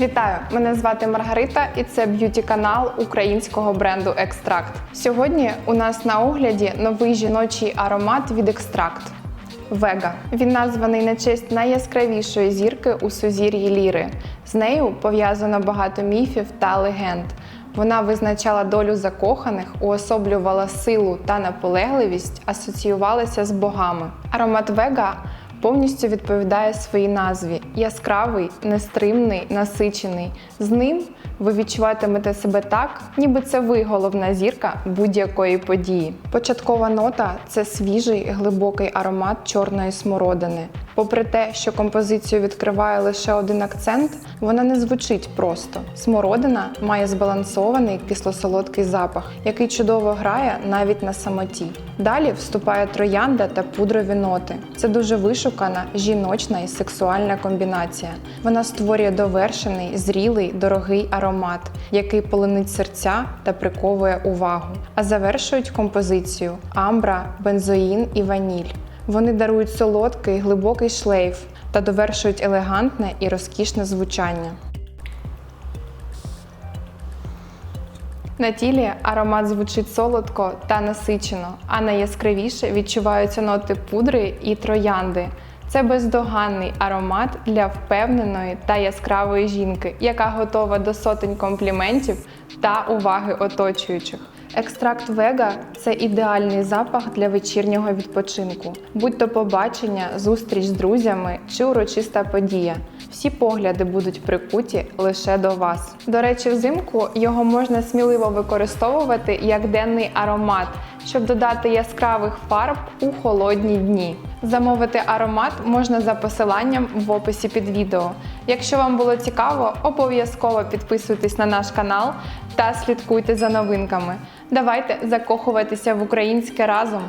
Вітаю! Мене звати Маргарита, і це б'юті канал українського бренду Екстракт. Сьогодні у нас на огляді новий жіночий аромат від Екстракт. Вега. Він названий на честь найяскравішої зірки у сузір'ї Ліри. З нею пов'язано багато міфів та легенд. Вона визначала долю закоханих, уособлювала силу та наполегливість, асоціювалася з богами. Аромат Вега повністю відповідає своїй назві: яскравий, нестримний, насичений. З ним ви відчуватимете себе так, ніби це ви головна зірка будь-якої події. Початкова нота це свіжий глибокий аромат чорної смородини. Попри те, що композицію відкриває лише один акцент, вона не звучить просто. Смородина має збалансований кисло-солодкий запах, який чудово грає навіть на самоті. Далі вступає троянда та пудрові ноти. Це дуже вишукана, жіночна і сексуальна комбінація. Вона створює довершений, зрілий, дорогий аромат, який полонить серця та приковує увагу. А завершують композицію амбра, бензоїн і ваніль. Вони дарують солодкий, глибокий шлейф та довершують елегантне і розкішне звучання. На тілі аромат звучить солодко та насичено, а найяскравіше відчуваються ноти пудри і троянди. Це бездоганний аромат для впевненої та яскравої жінки, яка готова до сотень компліментів та уваги оточуючих. Екстракт Вега це ідеальний запах для вечірнього відпочинку, будь то побачення, зустріч з друзями чи урочиста подія. Всі погляди будуть прикуті лише до вас. До речі, взимку його можна сміливо використовувати як денний аромат, щоб додати яскравих фарб у холодні дні. Замовити аромат можна за посиланням в описі під відео. Якщо вам було цікаво, обов'язково підписуйтесь на наш канал та слідкуйте за новинками. Давайте закохуватися в українське разом.